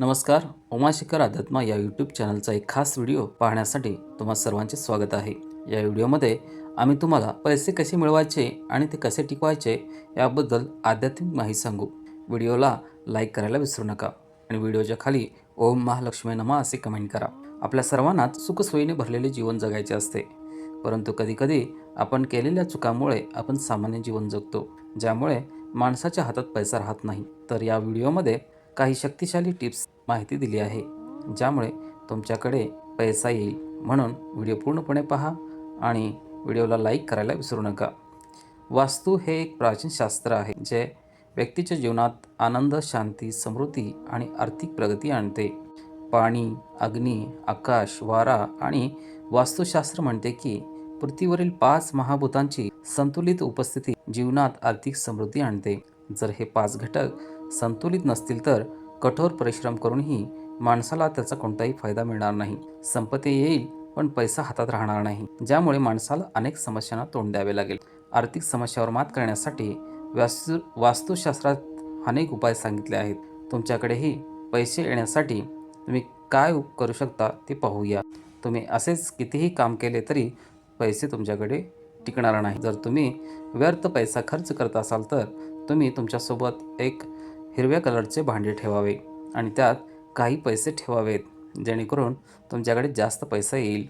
नमस्कार उमाशिखर अध्यात्मा या यूट्यूब चॅनलचा एक खास व्हिडिओ पाहण्यासाठी तुम्हा सर्वांचे स्वागत आहे. या व्हिडिओमध्ये आम्ही तुम्हाला पैसे कसे मिळवायचे आणि ते कसे टिकवायचे याबद्दल आध्यात्मिक माहिती सांगू. व्हिडिओला लाईक करायला विसरू नका आणि व्हिडिओच्या खाली ओम महालक्ष्मी नमा असे कमेंट करा. आपल्या सर्वांनाच सुखसोयीने भरलेले जीवन जगायचे असते. परंतु कधीकधी आपण केलेल्या चुकामुळे आपण सामान्य जीवन जगतो ज्यामुळे माणसाच्या हातात पैसा राहत नाही. तर या व्हिडिओमध्ये काही शक्तिशाली टिप्स माहिती दिली आहे ज्यामुळे तुमच्याकडे पैसा येईल म्हणून व्हिडिओ पूर्णपणे पहा आणि व्हिडिओला लाईक करायला विसरू नका. वास्तू हे एक प्राचीन शास्त्र आहे जे व्यक्तीच्या जीवनात आनंद शांती समृद्धी आणि आर्थिक प्रगती आणते. पाणी अग्नी आकाश वारा आणि वास्तुशास्त्र म्हणते की पृथ्वीवरील पाच महाभूतांची संतुलित उपस्थिती जीवनात आर्थिक समृद्धी आणते. जर हे पाच घटक संतुलित नसतील तर कठोर परिश्रम करूनही माणसाला त्याचा कोणताही फायदा मिळणार नाही. संपत्ती येईल पण पैसा हातात राहणार नाही. ज्यामुळे माणसाला अनेक समस्यांना तोंड द्यावे लागेल. आर्थिक समस्यावर मात करण्यासाठी वास्तु वास्तुशास्त्रात अनेक उपाय सांगितले आहेत. तुमच्याकडेही पैसे येण्यासाठी तुम्ही काय उप- करू शकता ते पाहूया. तुम्ही असेच कितीही काम केले तरी पैसे तुमच्याकडे टिकणार नाही. जर तुम्ही व्यर्थ पैसा खर्च करत असाल तर तुम्ही तुमच्यासोबत एक हिरव्या कलरचे भांडे ठेवावे आणि त्यात काही पैसे ठेवावेत जेणेकरून तुमच्याकडे जास्त पैसा येईल.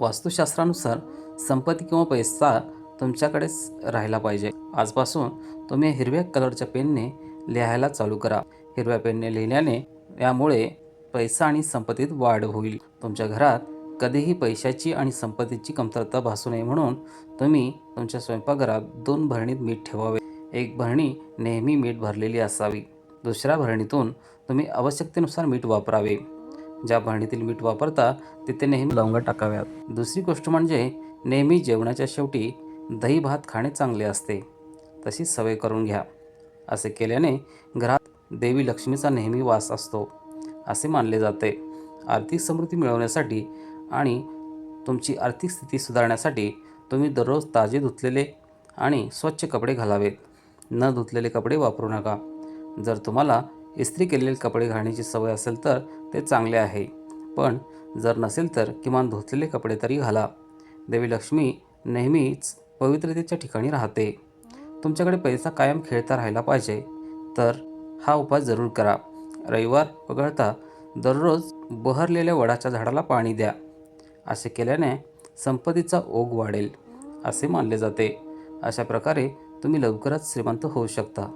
वास्तुशास्त्रानुसार संपत्ती किंवा पैसा तुमच्याकडेच राहिला पाहिजे. आजपासून तुम्ही हिरव्या कलरच्या पेनने लिहायला चालू करा. हिरव्या पेनने लिहिल्याने यामुळे पैसा आणि संपत्तीत वाढ होईल. तुमच्या घरात कधीही पैशाची आणि संपत्तीची कमतरता भासू नये म्हणून तुम्ही तुमच्या स्वयंपाकघरात दोन भरणीत मीठ ठेवावे. एक भरणी नेहमी मीठ भरलेली असावी. दुसऱ्या भरणीतून तुम्ही आवश्यकतेनुसार मीठ वापरावे. ज्या भरणीतील मीठ वापरता तिथे नेहमी लवंग टाकाव्यात. दुसरी गोष्ट म्हणजे नेहमी जेवणाच्या शेवटी दही भात खाणे चांगले असते. तशी सवय करून घ्या. असे केल्याने घरात देवी लक्ष्मीचा नेहमी वास असतो. असे मानले जाते. आर्थिक समृद्धी मिळवण्यासाठी आणि तुमची आर्थिक स्थिती सुधारण्यासाठी तुम्ही दररोज ताजे धुतलेले आणि स्वच्छ कपडे घालावेत. न धुतलेले कपडे वापरू नका. जर तुम्हाला इस्त्री केलेले कपडे घालण्याची सवय असेल तर ते चांगले आहे. पण जर नसेल तर किमान धुतलेले कपडे तरी घाला. देवी लक्ष्मी नेहमीच पवित्रतेच्या ठिकाणी राहते. तुमच्याकडे पैसा कायम खेळता राहिला पाहिजे तर हा उपाय जरूर करा. रविवार वगळता दररोज बहरलेल्या वडाच्या झाडाला पाणी द्या. असे केल्याने संपत्तीचा ओघ वाढेल असे मानले जाते. अशा प्रकारे तुम्ही लवकरच श्रीमंत होऊ शकता.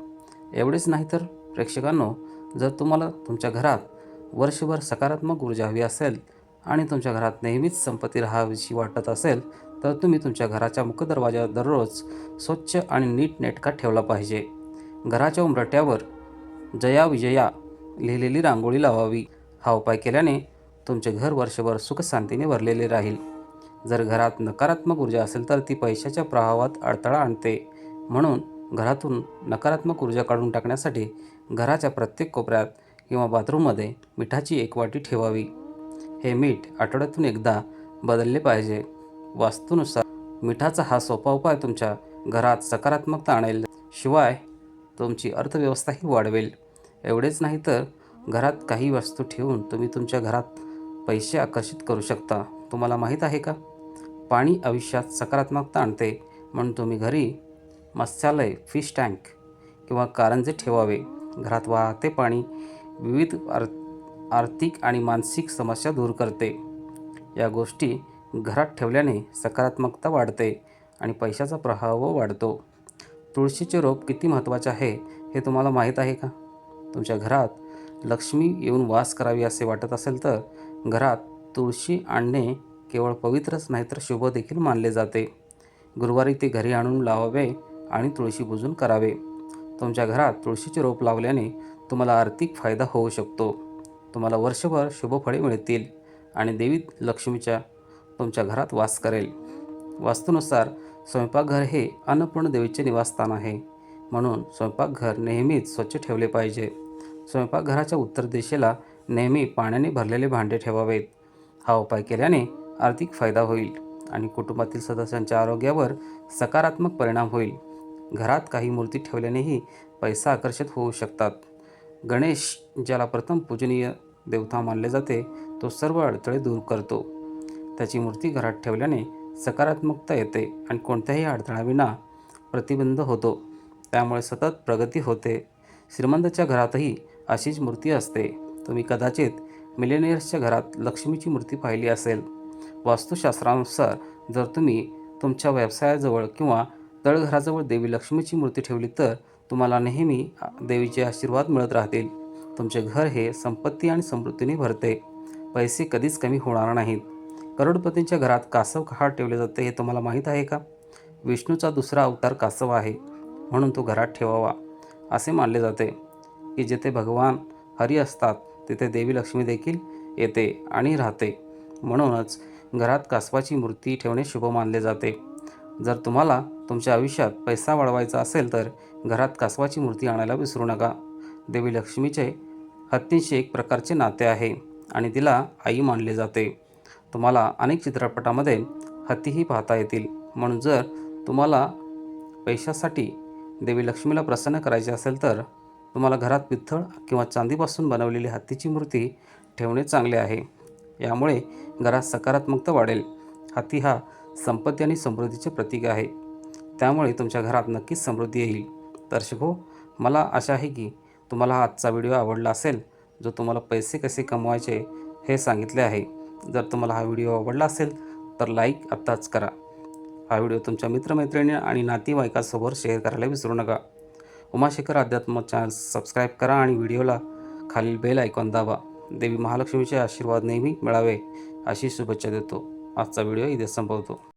एवढेच नाही तर प्रेक्षकांनो जर तुम्हाला तुमच्या घरात वर्षभर सकारात्मक ऊर्जा हवी असेल आणि तुमच्या घरात नेहमीच संपत्ती राहावीशी वाटत असेल तर तुम्ही तुमच्या घराच्या मुखदरवाजा दररोज स्वच्छ आणि नीटनेटका ठेवला पाहिजे. घराच्या उमरट्यावर जया विजया लिहिलेली रांगोळी लावावी. हा उपाय केल्याने तुमचे घर वर्षभर सुखशांतीने भरलेले राहील. जर घरात नकारात्मक ऊर्जा असेल तर ती पैशाच्या प्रवाहात अडथळा आणते. म्हणून घरातून नकारात्मक ऊर्जा काढून टाकण्यासाठी घराच्या प्रत्येक कोपऱ्यात किंवा बाथरूममध्ये मिठाची एक वाटी ठेवावी. हे मीठ आठवड्यातून एकदा बदलले पाहिजे. वास्तूनुसार मिठाचा हा सोपा उपाय तुमच्या घरात सकारात्मकता आणेल. शिवाय तुमची अर्थव्यवस्थाही वाढवेल. एवढेच नाही तर घरात काही वस्तू ठेवून तुम्ही तुमच्या घरात पैसे आकर्षित करू शकता. तुम्हाला माहीत आहे का? पाणी आयुष्यात सकारात्मकता आणते म्हणून तुम्ही घरी मत्स्यालय फिश टँक किंवा कारंजे ठेवावे. घरात वाहते पाणी विविध आर आर्थिक आणि मानसिक समस्या दूर करते. या गोष्टी घरात ठेवल्याने सकारात्मकता वाढते आणि पैशाचा प्रभाव वाढतो. तुळशीचे रोप किती महत्त्वाचे आहे हे तुम्हाला माहीत आहे का? तुमच्या घरात लक्ष्मी येऊन वास करावी असे वाटत असेल तर घरात तुळशी आणणे केवळ पवित्रच नाही तर शुभ देखील मानले जाते. गुरुवारी ते घरी आणून लावावे आणि तुळशी पूजन करावे. तुमच्या घरात तुळशीचे रोप लावल्याने तुम्हाला आर्थिक फायदा होऊ शकतो. तुम्हाला वर्षभर शुभफळे मिळतील आणि देवी लक्ष्मीच्या तुमच्या घरात वास करेल. वास्तूनुसार स्वयंपाकघर हे अन्नपूर्ण देवीचे निवासस्थान आहे. म्हणून स्वयंपाकघर नेहमीच स्वच्छ ठेवले पाहिजे. स्वयंपाकघराच्या उत्तर दिशेला नेहमी पाण्याने भरलेले भांडे ठेवावेत. हा उपाय केल्याने आर्थिक फायदा होईल आणि कुटुंबातील सदस्यांच्या आरोग्यावर सकारात्मक परिणाम होईल. घरात काही मूर्ती ठेवल्यानेही पैसा आकर्षित होऊ शकतात. गणेश ज्याला प्रथम पूजनीय देवता मानले जाते तो सर्व अडथळे दूर करतो. त्याची मूर्ती घरात ठेवल्याने सकारात्मकता येते आणि कोणत्याही अडथळ्याविना प्रतिबंध होतो. त्यामुळे सतत प्रगती होते. श्रीमंताच्या घरातही अशीच मूर्ती असते. तुम्ही कदाचित मिलेनियर्सच्या घरात लक्ष्मीची मूर्ती पाहिली असेल. वास्तुशास्त्रानुसार जर तुम्ही तुमच्या व्यवसायाजवळ किंवा तळघराजवळ देवी लक्ष्मीची मूर्ती ठेवली तर तुम्हाला नेहमी देवीचे आशीर्वाद मिळत राहतील. तुमचे घर हे संपत्ती आणि समृद्धीने भरते. पैसे कधीच कमी होणार नाहीत. करोडपतींच्या घरात कासव कहा ठेवले जाते हे तुम्हाला माहीत आहे का? विष्णूचा दुसरा अवतार कासव आहे. म्हणून तो घरात ठेवावा असे मानले जाते. की जेथे भगवान हरी असतात तिथे देवी लक्ष्मी देखील येते आणि राहते. म्हणूनच घरात कासवाची मूर्ती ठेवणे शुभ मानले जाते. जर तुम्हाला तुमच्या आयुष्यात पैसा वाढवायचा असेल तर घरात कासवाची मूर्ती आणायला विसरू नका. देवी लक्ष्मीचे हत्तींशी एक प्रकारचे नाते आहे आणि तिला आई मानले जाते. तुम्हाला अनेक चित्रपटामध्ये हत्तीही पाहता येतील. म्हणून जर तुम्हाला पैशासाठी देवी लक्ष्मीला प्रसन्न करायचे असेल तर तुम्हाला घरात पित्तळ किंवा चांदीपासून बनवलेली हत्तीची मूर्ती ठेवणे चांगले आहे. यामुळे घरात सकारात्मकता वाढेल. हत्ती हा संपत्ती आणि समृद्धीचे प्रतीक आहे. त्यामुळे तुमच्या घरात नक्कीच समृद्धी येईल. दर्शको मला आशा आहे की तुम्हाला हा आजचा व्हिडिओ आवडला असेल. जो तुम्हाला पैसे कसे कमवायचे हे सांगितले आहे. जर तुम्हाला हा व्हिडिओ आवडला असेल तर लाईक आत्ताच करा. हा व्हिडिओ तुमच्या मित्रमैत्रिणी आणि नातेवाईकासोबत शेअर करायला विसरू नका. उमाशेखर अध्यात्म चॅनल सबस्क्राईब करा आणि व्हिडिओला खालील बेल ऐकून दाबा. देवी महालक्ष्मीचे आशीर्वाद नेहमी मिळावे अशी शुभेच्छा देतो. आजचा व्हिडिओ इथे संपवतो.